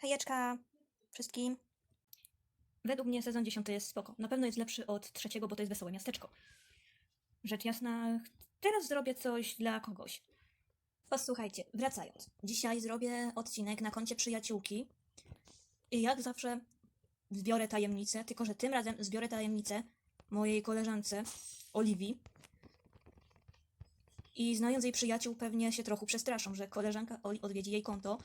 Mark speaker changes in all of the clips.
Speaker 1: Hejeczka wszystkim. Według mnie sezon 10 jest spoko. Na pewno jest lepszy od trzeciego, bo to jest wesołe miasteczko. Rzecz jasna, teraz zrobię coś dla kogoś. Posłuchajcie, wracając. Dzisiaj zrobię odcinek na koncie przyjaciółki. I jak zawsze zbiorę tajemnicę, tylko że tym razem zbiorę tajemnicę mojej koleżance Oliwii. I znając jej przyjaciół, pewnie się trochę przestraszą, że koleżanka Oli odwiedzi jej konto,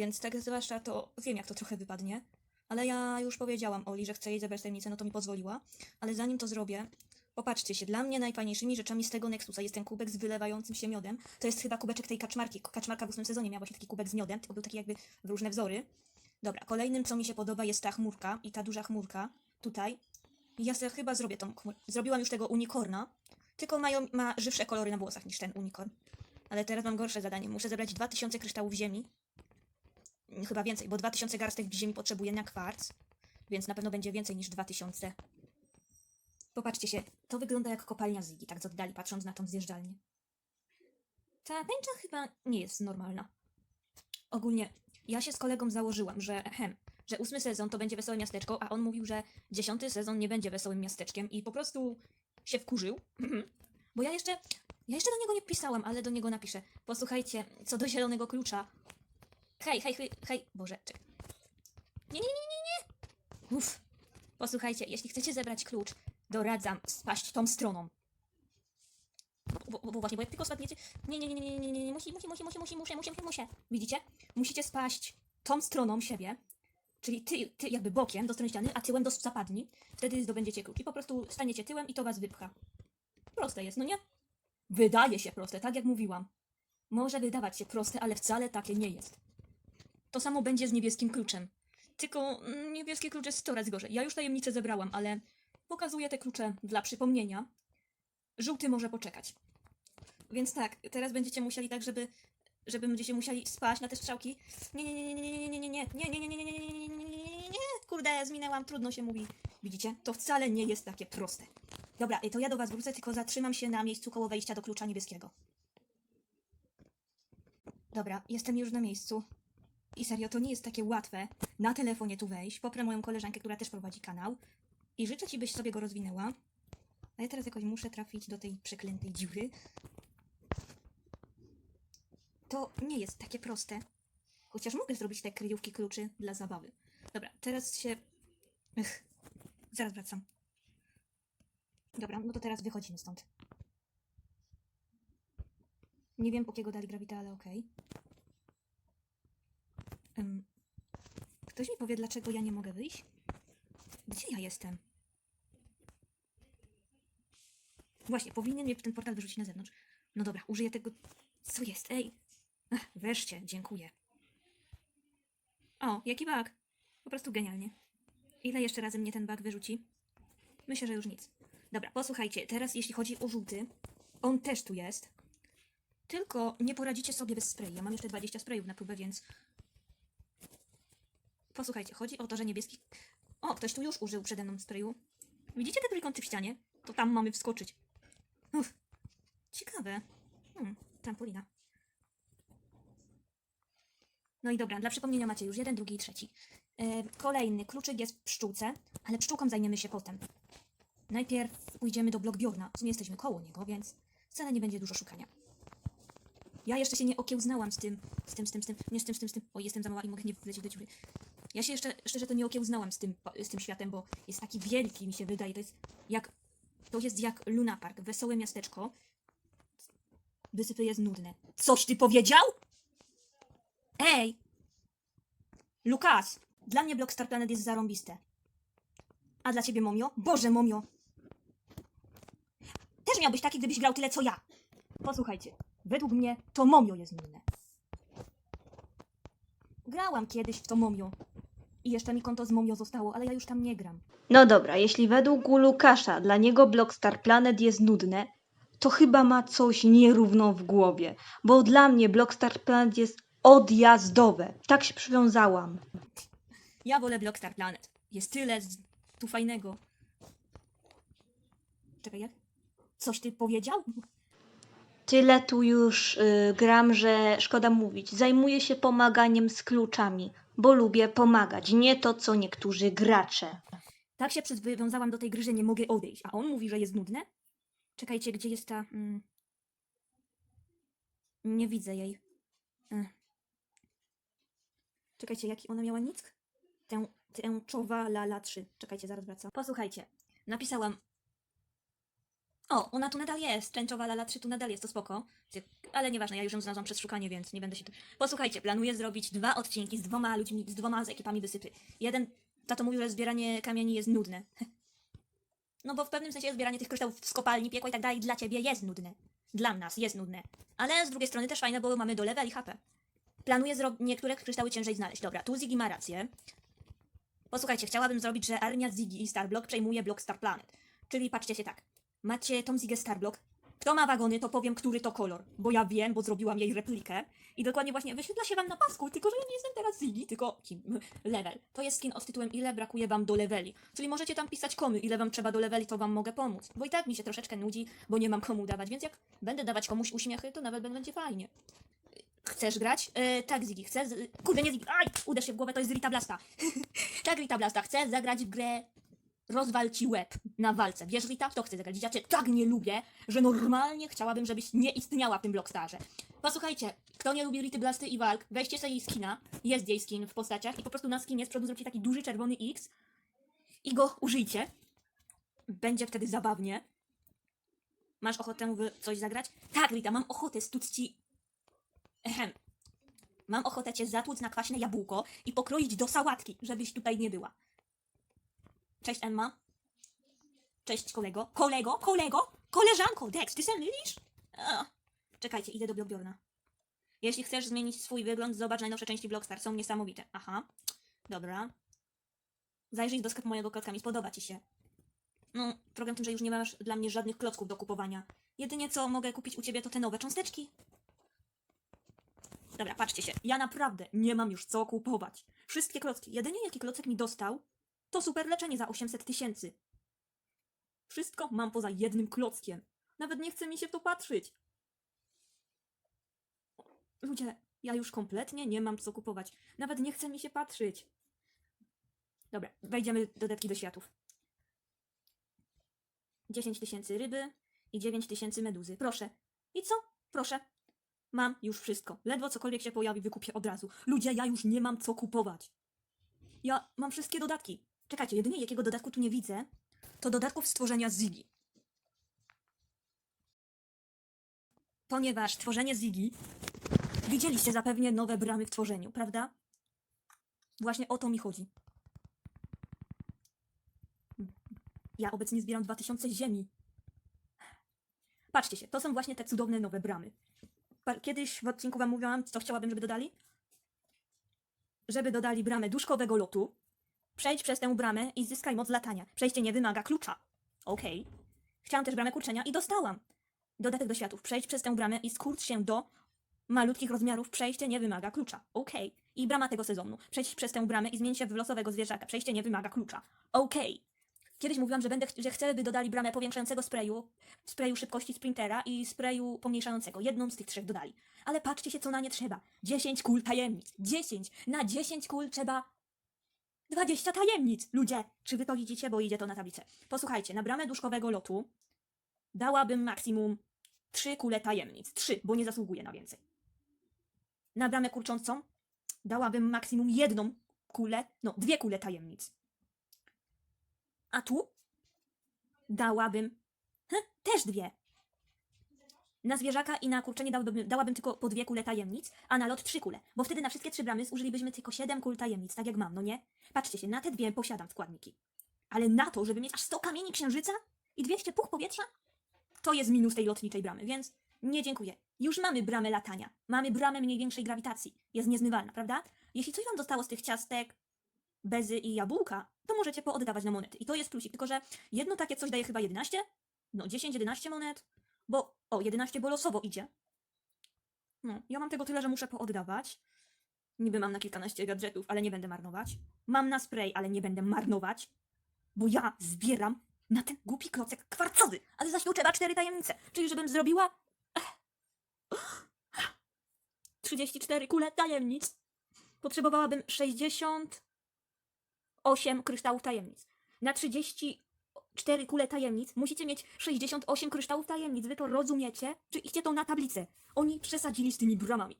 Speaker 1: więc tak zwłaszcza to wiem, jak to trochę wypadnie. Ale ja już powiedziałam Oli, że chcę jej zabrać tajemnicę, no to mi pozwoliła. Ale zanim to zrobię, popatrzcie się, dla mnie najfajniejszymi rzeczami z tego Nexusa jest ten kubek z wylewającym się miodem. To jest chyba kubeczek tej kaczmarki. Kaczmarka w ósmym sezonie miała właśnie taki kubek z miodem, tylko był taki jakby w różne wzory. Dobra, kolejnym, co mi się podoba, jest ta chmurka i ta duża chmurka tutaj. Ja sobie chyba zrobię tą. Zrobiłam już tego unikorna, tylko mają, ma żywsze kolory na włosach niż ten unikorn. Ale teraz mam gorsze zadanie. Muszę zebrać 2000 kryształów ziemi. Chyba więcej, bo 2000 garstek ziemi potrzebuję na kwarc, więc na pewno będzie więcej niż 2000. Popatrzcie się, to wygląda jak kopalnia Ziggy, tak z oddali, patrząc na tą zjeżdżalnię. Ta tęcza chyba nie jest normalna. Ogólnie, ja się z kolegą założyłam, że hem, że ósmy sezon to będzie wesołe miasteczko, a on mówił, że dziesiąty sezon nie będzie wesołym miasteczkiem i po prostu się wkurzył. Bo ja jeszcze, ja jeszcze do niego nie pisałam, ale do niego napiszę. Posłuchajcie, co do zielonego klucza. Hej, hej, hej, hej. Boże, czekaj. Nie, nie, nie, nie, nie. Uff. Posłuchajcie, jeśli chcecie zebrać klucz, doradzam spaść tą stroną. Bo, bo, bo właśnie, bo jak tylko spadniecie... Nie, nie, nie, nie, nie, nie, nie, musi, musi, musi, musi, musi, muszę, muszę, muszę. Widzicie? Musicie spaść tą stroną siebie, czyli ty, ty jakby bokiem do strony ściany, a tyłem do zapadni. Wtedy zdobędziecie klucz i po prostu staniecie tyłem i to was wypcha. Proste jest, no nie? Wydaje się proste, tak jak mówiłam. Może wydawać się proste, ale wcale takie nie jest. To samo będzie z niebieskim kluczem. Tylko mm, niebieski klucz jest 100 razy gorzej. Ja już tajemnicę zebrałam, ale pokazuję te klucze dla przypomnienia. Żółty może poczekać. Więc tak, teraz będziecie musieli tak, żeby żeby będziecie musieli spaść na te strzałki. Nie, nie, nie, nie, nie, nie, nie, nie, nie, nie, nie, nie, nie, nie, nie, nie, nie, nie, kurde, zminęłam, trudno się mówi. Widzicie? To wcale nie jest takie proste. Dobra, to ja do was wrócę, tylko zatrzymam się na miejscu koło wejścia do klucza niebieskiego. Dobra, jestem już na miejscu. I serio, to nie jest takie łatwe na telefonie tu wejść. Poprę moją koleżankę, która też prowadzi kanał. I życzę ci, byś sobie go rozwinęła. A ja teraz jakoś muszę trafić do tej przeklętej dziury. To nie jest takie proste. Chociaż mogę zrobić te kryjówki kluczy dla zabawy. Dobra, teraz się... Ech, zaraz wracam. Dobra, no to teraz wychodzimy stąd. Nie wiem, po kiego dali grawita, ale okej. Em, ktoś mi powie, dlaczego ja nie mogę wyjść? Gdzie ja jestem? Właśnie, powinien mnie ten portal wyrzucić na zewnątrz. No dobra, użyję tego... Co jest? Ej! Ach, dziękuję. O, jaki bug? Po prostu genialnie. Ile jeszcze razy mnie ten bug wyrzuci? Myślę, że już nic. Dobra, posłuchajcie, teraz jeśli chodzi o żółty, on też tu jest. Tylko nie poradzicie sobie bez sprayu. Ja mam jeszcze 20 sprayów na próbę, więc... Posłuchajcie, chodzi o to, że niebieski... O, ktoś tu już użył przede mną sprayu. Widzicie te trójkąty w ścianie? To tam mamy wskoczyć. Uff, ciekawe. Hmm, trampolina. No i dobra, dla przypomnienia macie już jeden, drugi i trzeci. E, kolejny kluczyk jest w pszczółce, ale pszczółką zajmiemy się potem. Najpierw pójdziemy do Blockbiorna. W sumie jesteśmy koło niego, więc wcale nie będzie dużo szukania. Ja jeszcze się nie okiełznałam z tym, z tym, z tym, z tym, nie z tym, z tym, z tym. O, jestem za mała i mogę nie wlecieć do dziury. Ja się jeszcze, szczerze to nie okiełznałam z tym, z tym światem, bo jest taki wielki, mi się wydaje. To jest jak, to jest jak Luna Park, wesołe miasteczko. Wysypy jest nudne. Coś ty powiedział? Ej! Lukas! Dla mnie Blockstar Planet jest zarąbiste. A dla ciebie, Momio? Boże, Momio! Też miałbyś taki, gdybyś grał tyle, co ja. Posłuchajcie, według mnie to Momio jest nudne. Grałam kiedyś w to Momio. I jeszcze mi konto z Momio zostało, ale ja już tam nie gram.
Speaker 2: No dobra, jeśli według Łukasza dla niego Blockstar Planet jest nudne, to chyba ma coś nierówno w głowie, bo dla mnie Blockstar Planet jest odjazdowe. Tak się przywiązałam.
Speaker 1: Ja wolę Blockstar Planet. Jest tyle z... tu fajnego. Czekaj, jak? Coś ty powiedział?
Speaker 2: Tyle tu już y, gram, że szkoda mówić. Zajmuję się pomaganiem z kluczami. Bo lubię pomagać, nie to co niektórzy gracze.
Speaker 1: Tak się przywiązałam do tej gry, że nie mogę odejść. A on mówi, że jest nudne? Czekajcie, gdzie jest ta... Mm... Nie widzę jej. Ech. Czekajcie, jaki ona miała nick? Tę, tęczowa lala 3. Czekajcie, zaraz wracam. Posłuchajcie. Napisałam... O, ona tu nadal jest. Tęczowa lala 3 tu nadal jest, to spoko. Ale nieważne, ja już ją znalazłam przez szukanie, więc nie będę się... tu- Posłuchajcie, planuję zrobić dwa odcinki z dwoma ludźmi, z dwoma z ekipami wysypy. Jeden Tato mówił, że zbieranie kamieni jest nudne. No bo w pewnym sensie zbieranie tych kryształów z kopalni, piekła i tak dalej dla ciebie jest nudne. Dla nas jest nudne. Ale z drugiej strony też fajne, bo mamy do level i HP. Planuję niektóre kryształy ciężej znaleźć. Dobra, tu Ziggy ma rację. Posłuchajcie, chciałabym zrobić, że armia Ziggy i Starblock przejmuje blok Star Planet. Czyli patrzcie się tak. Macie tą Zigę Starblock. Kto ma wagony, to powiem, który to kolor. Bo ja wiem, bo zrobiłam jej replikę. I dokładnie właśnie wyświetla się wam na pasku, tylko że ja nie jestem teraz Ziggy, tylko kim? Level. To jest skin od tytułem ile brakuje wam do leveli. Czyli możecie tam pisać komy, ile wam trzeba do leveli, to wam mogę pomóc. Bo i tak mi się troszeczkę nudzi, bo nie mam komu dawać, więc jak będę dawać komuś uśmiechy, to nawet będzie fajnie. Chcesz grać? E, tak, Ziggy, chcę. Z... Kurde, nie Ziggy. Aj! Uderz się w głowę, to jest Rita Blasta. tak, Rita Blasta, chcę zagrać w grę rozwal ci łeb na walce. Wiesz, Rita? To chcę zagrać. Ja cię tak nie lubię, że normalnie chciałabym, żebyś nie istniała w tym Blockstarze. Posłuchajcie, kto nie lubi Rity Blasty i walk, weźcie sobie jej skina. Jest jej skin w postaciach i po prostu na skinie z przodu zróbcie taki duży czerwony X i go użyjcie. Będzie wtedy zabawnie. Masz ochotę w coś zagrać? Tak, Rita, mam ochotę stuc ci... Ehem. Mam ochotę cię zatłuc na kwaśne jabłko i pokroić do sałatki, żebyś tutaj nie była. Cześć Emma. Cześć kolego. Kolego? Kolego? Koleżanko! Dex, ty se mylisz? Czekajcie, idę do Blockbiorna. Jeśli chcesz zmienić swój wygląd, zobacz najnowsze części Blockstar. Są niesamowite. Aha. Dobra. Zajrzyj do sklepu mojego klockami. Spodoba ci się. No, problem w tym, że już nie masz dla mnie żadnych klocków do kupowania. Jedynie co mogę kupić u ciebie to te nowe cząsteczki. Dobra, patrzcie się. Ja naprawdę nie mam już co kupować. Wszystkie klocki. Jedynie jaki klocek mi dostał, to super leczenie za 800 tysięcy. Wszystko mam poza jednym klockiem. Nawet nie chce mi się w to patrzeć. Ludzie, ja już kompletnie nie mam co kupować. Nawet nie chce mi się patrzeć. Dobra, wejdziemy do detki do światów. 10 tysięcy ryby i 9 tysięcy meduzy. Proszę. I co? Proszę. Mam już wszystko. Ledwo cokolwiek się pojawi, wykupię od razu. Ludzie, ja już nie mam co kupować. Ja mam wszystkie dodatki. Czekajcie, jedynie jakiego dodatku tu nie widzę, to dodatków stworzenia Ziggy. Ponieważ tworzenie Ziggy widzieliście zapewne nowe bramy w tworzeniu, prawda? Właśnie o to mi chodzi. Ja obecnie zbieram 2000 ziemi. Patrzcie się, to są właśnie te cudowne nowe bramy. Kiedyś w odcinku wam mówiłam, co chciałabym, żeby dodali? Żeby dodali bramę duszkowego lotu, Przejdź przez tę bramę i zyskaj moc latania. Przejście nie wymaga klucza. Okej. Chciałam też bramę kurczenia i dostałam. Dodatek do światów. Przejdź przez tę bramę i skurcz się do malutkich rozmiarów. Przejście nie wymaga klucza. Okej. I brama tego sezonu. Przejdź przez tę bramę i zmień się w losowego zwierzaka. Przejście nie wymaga klucza. Okej. Kiedyś mówiłam, że będę, że chcę, by dodali bramę powiększającego sprayu, sprayu szybkości sprintera i sprayu pomniejszającego. Jedną z tych trzech dodali. Ale patrzcie się, co na nie trzeba. 10 kul tajemnic. 10. Na 10 kul trzeba 20 tajemnic! Ludzie, czy wy to widzicie, bo idzie to na tablicę. Posłuchajcie, na bramę duszkowego lotu dałabym maksimum 3 kule tajemnic. 3, bo nie zasługuję na więcej. Na bramę kurczącą dałabym maksimum jedną kulę, no dwie kule tajemnic. A tu dałabym hm, też dwie. Na zwierzaka i na kurczenie dałabym, dałabym tylko po dwie kule tajemnic, a na lot trzy kule, bo wtedy na wszystkie trzy bramy zużylibyśmy tylko siedem kul tajemnic, tak jak mam, no nie? Patrzcie się, na te dwie posiadam składniki. Ale na to, żeby mieć aż 100 kamieni księżyca i 200 puch powietrza, to jest minus tej lotniczej bramy, więc nie dziękuję. Już mamy bramę latania, mamy bramę mniej większej grawitacji. Jest niezmywalna, prawda? Jeśli coś wam zostało z tych ciastek, bezy i jabłka, to możecie pooddawać na monety. I to jest plusik, tylko że jedno takie coś daje chyba 11, no 10-11 monet, bo o, 11, bo losowo idzie. No, ja mam tego tyle, że muszę pooddawać. Niby mam na kilkanaście gadżetów, ale nie będę marnować. Mam na spray, ale nie będę marnować. Bo ja zbieram na ten głupi klocek kwarcowy, ale zaś tu trzeba cztery tajemnice. Czyli żebym zrobiła... Ech. 34 kule tajemnic. potrzebowałabym 68 kryształów tajemnic. Na 34 kule tajemnic musicie mieć 68 kryształów tajemnic. Wy to rozumiecie? Czy iście to na tablicę? Oni przesadzili z tymi bramami.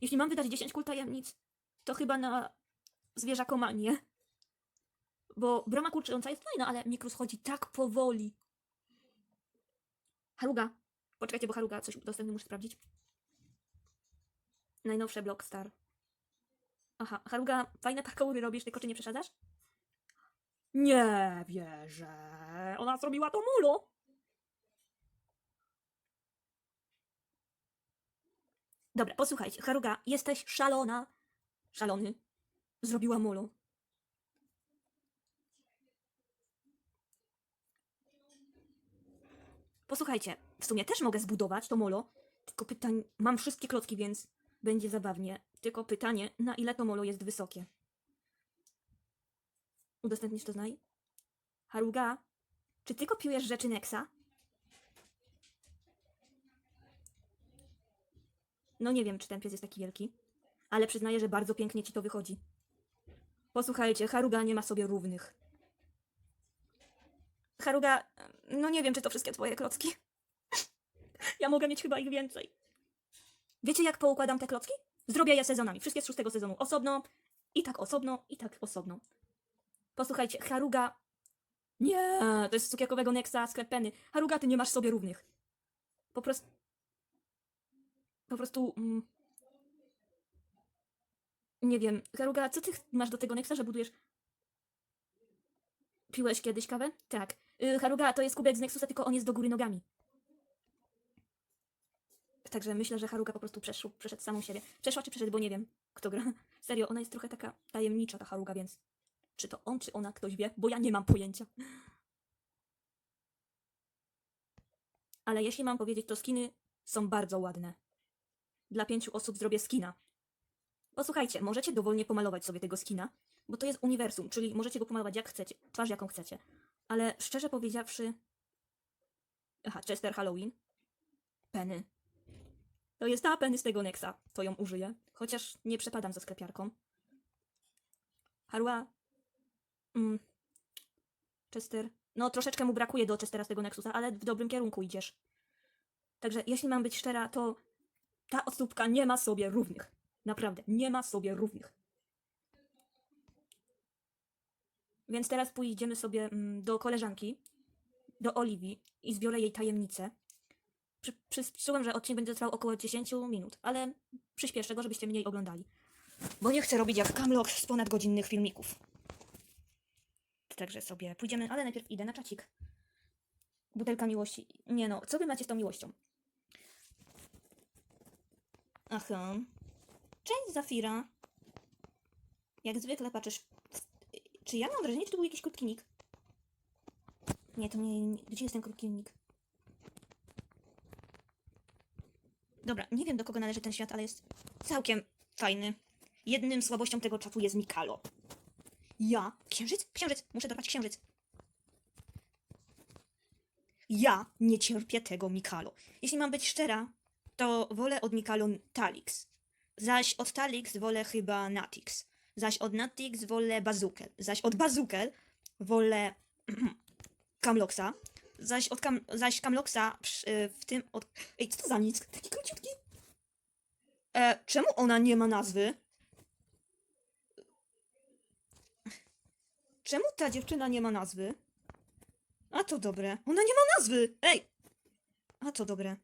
Speaker 1: Jeśli mam wydać 10 kul tajemnic, to chyba na zwierzakomanię. Bo brama kurcząca jest fajna, ale Mikrus chodzi tak powoli. Haruga. Poczekajcie, bo Haruga coś udostępnił, muszę sprawdzić. Najnowsze Blockstar. Aha, Haruga, fajne parkoury robisz, tylko czy nie przesadzasz? Nie wierzę. Ona zrobiła to mulo. Dobra, posłuchajcie, Haruga, jesteś szalona. Szalony. Zrobiła molo. Posłuchajcie, w sumie też mogę zbudować to molo, tylko pytań, mam wszystkie klocki, więc będzie zabawnie. Tylko pytanie, na ile to molo jest wysokie? Udostępnisz to znaj? Haruga, czy ty kopiujesz rzeczy Nexa? No nie wiem, czy ten pies jest taki wielki, ale przyznaję, że bardzo pięknie ci to wychodzi. Posłuchajcie, Haruga nie ma sobie równych. Haruga, no nie wiem, czy to wszystkie twoje klocki. Ja mogę mieć chyba ich więcej. Wiecie, jak poukładam te klocki? Zrobię je sezonami. Wszystkie z szóstego sezonu osobno, i tak osobno, i tak osobno. Posłuchajcie, Haruga... Nie, to jest z cukierkowego Nexa, sklep. Haruga, ty nie masz sobie równych. Po prostu... Po prostu... Mm... Nie wiem, Haruga, co ty masz do tego Nexa, że budujesz... Piłeś kiedyś kawę? Tak. Y, Haruga, to jest kubek z Nexusa, tylko on jest do góry nogami. Także myślę, że Haruga po prostu przeszł, przeszedł samą siebie. Przeszła czy przeszedł, bo nie wiem, kto gra. Serio, ona jest trochę taka tajemnicza, ta Haruga, więc czy to on, czy ona, ktoś wie, bo ja nie mam pojęcia. Ale jeśli mam powiedzieć, to skiny są bardzo ładne. Dla pięciu osób zrobię skina. Posłuchajcie, możecie dowolnie pomalować sobie tego skina, bo to jest uniwersum, czyli możecie go pomalować jak chcecie, twarz jaką chcecie. Ale szczerze powiedziawszy... Aha, Chester Halloween. Penny. To jest ta Penny z tego Nexa, to ją użyję. Chociaż nie przepadam za sklepiarką. Harua... Mm. Chester... No, troszeczkę mu brakuje do Chestera z tego Nexusa, ale w dobrym kierunku idziesz. Także jeśli mam być szczera, to ta osóbka nie ma sobie równych. Naprawdę, nie ma sobie równych. Więc teraz pójdziemy sobie mm, do koleżanki, do Oliwii i zbiorę jej tajemnicę. Przy, że odcinek będzie trwał około 10 minut, ale przyspieszę go, żebyście mniej oglądali. Bo nie chcę robić jak Camlock z ponad godzinnych filmików. Także sobie pójdziemy, ale najpierw idę na czacik. Butelka miłości. Nie no, co wy macie z tą miłością? Aha. Cześć, Zafira. Jak zwykle patrzysz. Czy ja mam wrażenie, czy to był jakiś krótki nick? Nie, to nie. Gdzie jest ten krótki nick? Dobra, nie wiem do kogo należy ten świat, ale jest całkiem fajny. Jednym słabością tego czatu jest Mikalo. Ja? Księżyc? Księżyc! Muszę dorwać księżyc. Ja nie cierpię tego Mikalo. Jeśli mam być szczera, to wolę od Mikalo Talix. Zaś od Talix wolę chyba Natix. Zaś od Natix wolę Bazukel. Zaś od Bazukel wolę Kamloksa. Zaś od Kam zaś Kamloksa przy- y, w tym od... Ej, co to za nic? Taki króciutki. E, czemu ona nie ma nazwy? Czemu ta dziewczyna nie ma nazwy? A to dobre. Ona nie ma nazwy! Ej! A to dobre.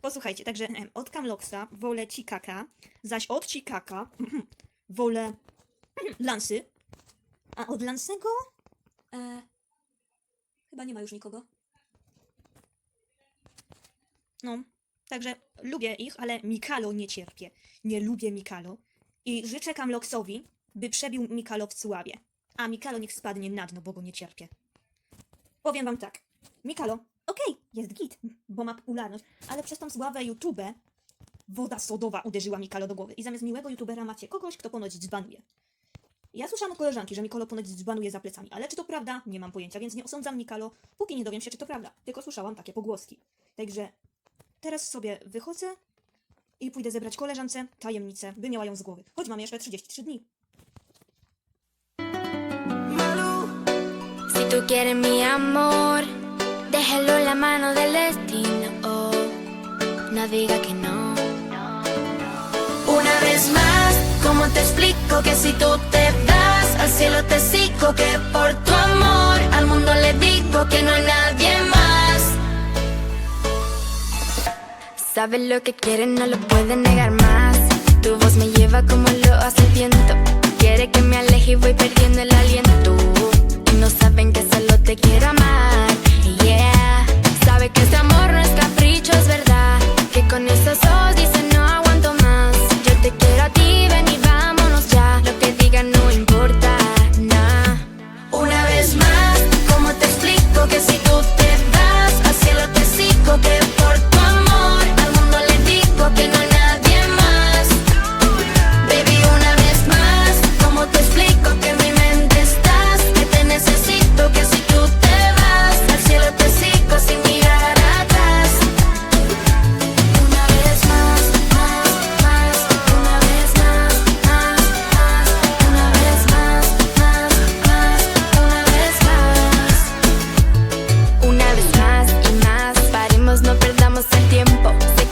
Speaker 1: Posłuchajcie, także od Kamloksa wolę Cikaka, zaś od Cikaka wolę Lansy, a od Lansego e, chyba nie ma już nikogo. No, także lubię ich, ale Mikalo nie cierpię. Nie lubię Mikalo i życzę Kamloksowi, by przebił Mikalo w sławie, a Mikalo niech spadnie na dno, bo go nie cierpię. Powiem wam tak. Mikalo, okej, jest git, bo ma popularność, ale przez tą zławę YouTube woda sodowa uderzyła Mikalo do głowy i zamiast miłego YouTubera macie kogoś, kto ponoć dzbanuje. Ja słyszałam od koleżanki, że Mikalo ponoć dzbanuje za plecami, ale czy to prawda? Nie mam pojęcia, więc nie osądzam Mikalo, póki nie dowiem się, czy to prawda. Tylko słyszałam takie pogłoski. Także teraz sobie wychodzę i pójdę zebrać koleżance tajemnicę, by miała ją z głowy. Choć mam jeszcze 33 dni.
Speaker 3: tú quieres mi amor, déjelo en la mano del destino. Oh, no diga que no. Una vez más, ¿cómo te explico que si tú te das al cielo te sigo? Que por tu amor al mundo le digo que no hay nadie más. Sabes lo que quieren, no lo pueden negar más. Tu voz me lleva como lo hace el viento. Quiere que me aleje y voy perdiendo el aliento y no saben que solo te quiero amar. Yeah.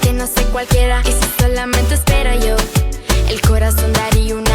Speaker 3: Que no soy cualquiera y si solamente espera yo, el corazón daría
Speaker 4: un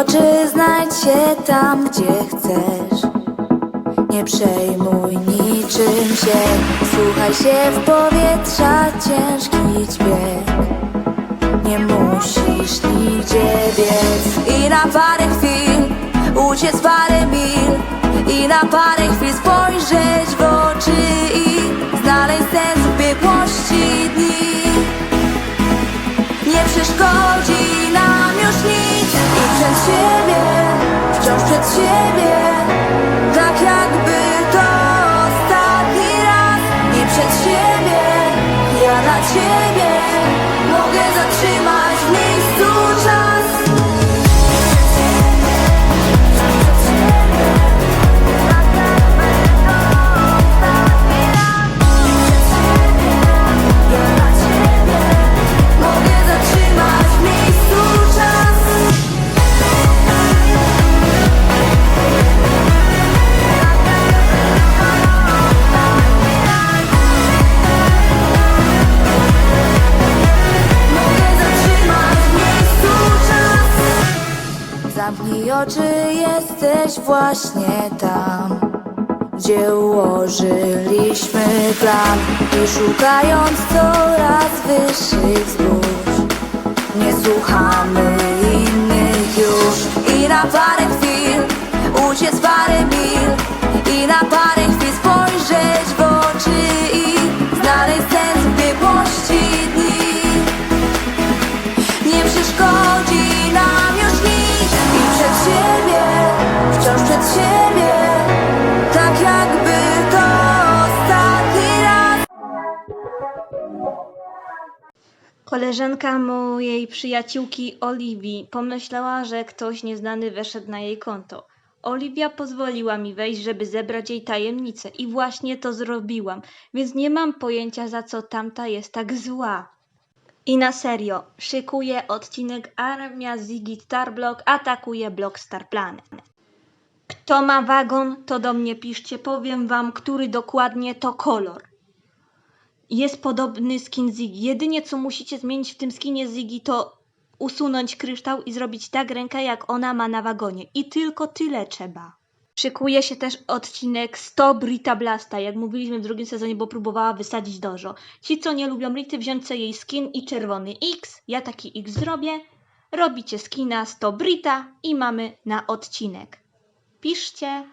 Speaker 4: oczy znajdź się tam, gdzie chcesz. Nie przejmuj niczym się. Słuchaj się w powietrza ciężki dźwięk. Nie musisz nigdzie biec. I na parę chwil uciec parę mil. I na parę chwil spojrzeć w oczy i Znaleźć sens w biegłości dni. Nie przeszkodzi przed siebie, wciąż przed siebie. Tak jakby to ostatni raz I przed siebie, ja na ciebie Mogę zatrzymać. Szukając coraz wyższych zbóż. Nie słuchamy innych już I na parę chwil uciec parę
Speaker 2: Koleżanka mojej przyjaciółki Oliwii pomyślała, że ktoś nieznany weszedł na jej konto. Oliwia pozwoliła mi wejść, żeby zebrać jej tajemnicę i właśnie to zrobiłam, więc nie mam pojęcia za co tamta jest tak zła. I na serio, szykuję odcinek Armia Ziggy Starblock atakuje Block Star Planet. Kto ma wagon, to do mnie piszcie, powiem wam, który dokładnie to kolor. Jest podobny skin Ziggy. Jedynie co musicie zmienić w tym skinie Ziggy to usunąć kryształ i zrobić tak rękę, jak ona ma na wagonie. I tylko tyle trzeba. Szykuje się też odcinek 100 Brita Blasta, jak mówiliśmy w drugim sezonie, bo próbowała wysadzić dożo. Ci, co nie lubią Rity, wziąć sobie jej skin i czerwony X. Ja taki X zrobię. Robicie skina 100 Brita i mamy na odcinek. Piszcie.